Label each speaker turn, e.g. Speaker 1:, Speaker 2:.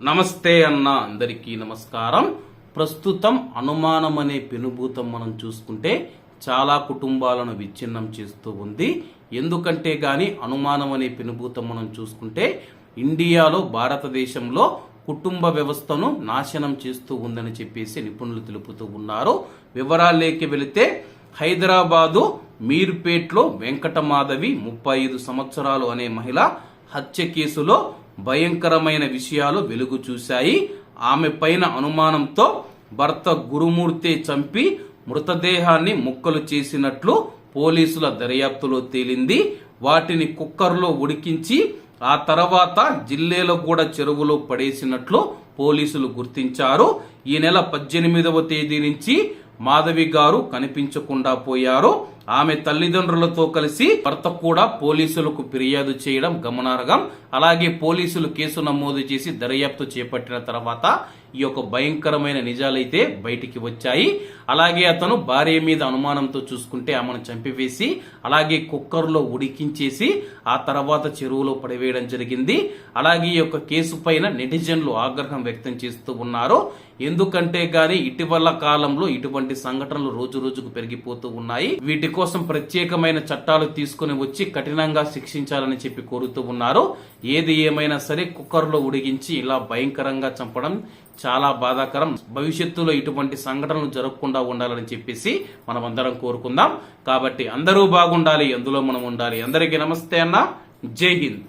Speaker 1: నమస్తే అన్న అందరికీ నమస్కారం. ప్రస్తుతం అనుమానం అనే పెనుభూతం మనం చూసుకుంటే చాలా కుటుంబాలను విచ్ఛిన్నం చేస్తూ ఉంది. ఎందుకంటే గాని అనుమానం అనే పెనుభూతం మనం చూసుకుంటే ఇండియాలో భారతదేశంలో కుటుంబ వ్యవస్థను నాశనం చేస్తూ ఉందని చెప్పేసి నిపుణులు తెలుపుతూ ఉన్నారు. వివరాల్లోకి వెళితే హైదరాబాదు మీర్పేట్లో వెంకటమాధవి ముప్పై ఐదు సంవత్సరాలు అనే మహిళ హత్య కేసులో భయంకరమైన విషయాలు వెలుగు చూశాయి. ఆమె పైన అనుమానంతో భర్త గురుమూర్తి చంపి మృతదేహాన్ని ముక్కలు చేసినట్లు పోలీసుల దర్యాప్తులో తేలింది. వాటిని కుక్కర్లో ఉడికించి ఆ తర్వాత జిల్లేలో కూడా చెరువులో పడేసినట్లు పోలీసులు గుర్తించారు. ఈ నెల పద్దెనిమిదవ తేదీ నుంచి మాధవి గారు కనిపించకుండా పోయారు. ఆమె తల్లిదండ్రులతో కలిసి భర్త కూడా పోలీసులకు ఫిర్యాదు చేయడం గమనార్హం. అలాగే పోలీసులు కేసు నమోదు చేసి దర్యాప్తు చేపట్టిన తర్వాత ఈ యొక్క భయంకరమైన నిజాలైతే బయటికి వచ్చాయి. అలాగే అతను భార్య మీద అనుమానంతో చూసుకుంటే ఆమెను చంపివేసి అలాగే కుక్కర్లో ఉడికించేసి ఆ తర్వాత చెరువులో పడివేయడం జరిగింది. అలాగే ఈ యొక్క కేసు పైన నెటిజన్లు ఆగ్రహం వ్యక్తం చేస్తూ ఉన్నారు. ఎందుకంటే గాని ఇటీవల కాలంలో ఇటువంటి సంఘటనలు రోజు రోజుకు పెరిగిపోతూ ఉన్నాయి. వీటి కోసం ప్రత్యేకమైన చట్టాలు తీసుకుని వచ్చి కఠినంగా శిక్షించాలని చెప్పి కోరుతూ ఉన్నారు. ఏది ఏమైనా సరే కుక్కర్లో ఉడిగించి ఇలా భయంకరంగా చంపడం చాలా బాధాకరం. భవిష్యత్తులో ఇటువంటి సంఘటనలు జరగకుండా ఉండాలని చెప్పేసి మనం అందరం కోరుకుందాం. కాబట్టి అందరూ బాగుండాలి అందులో మనం ఉండాలి. అందరికీ నమస్తే అన్న. జై హింద్.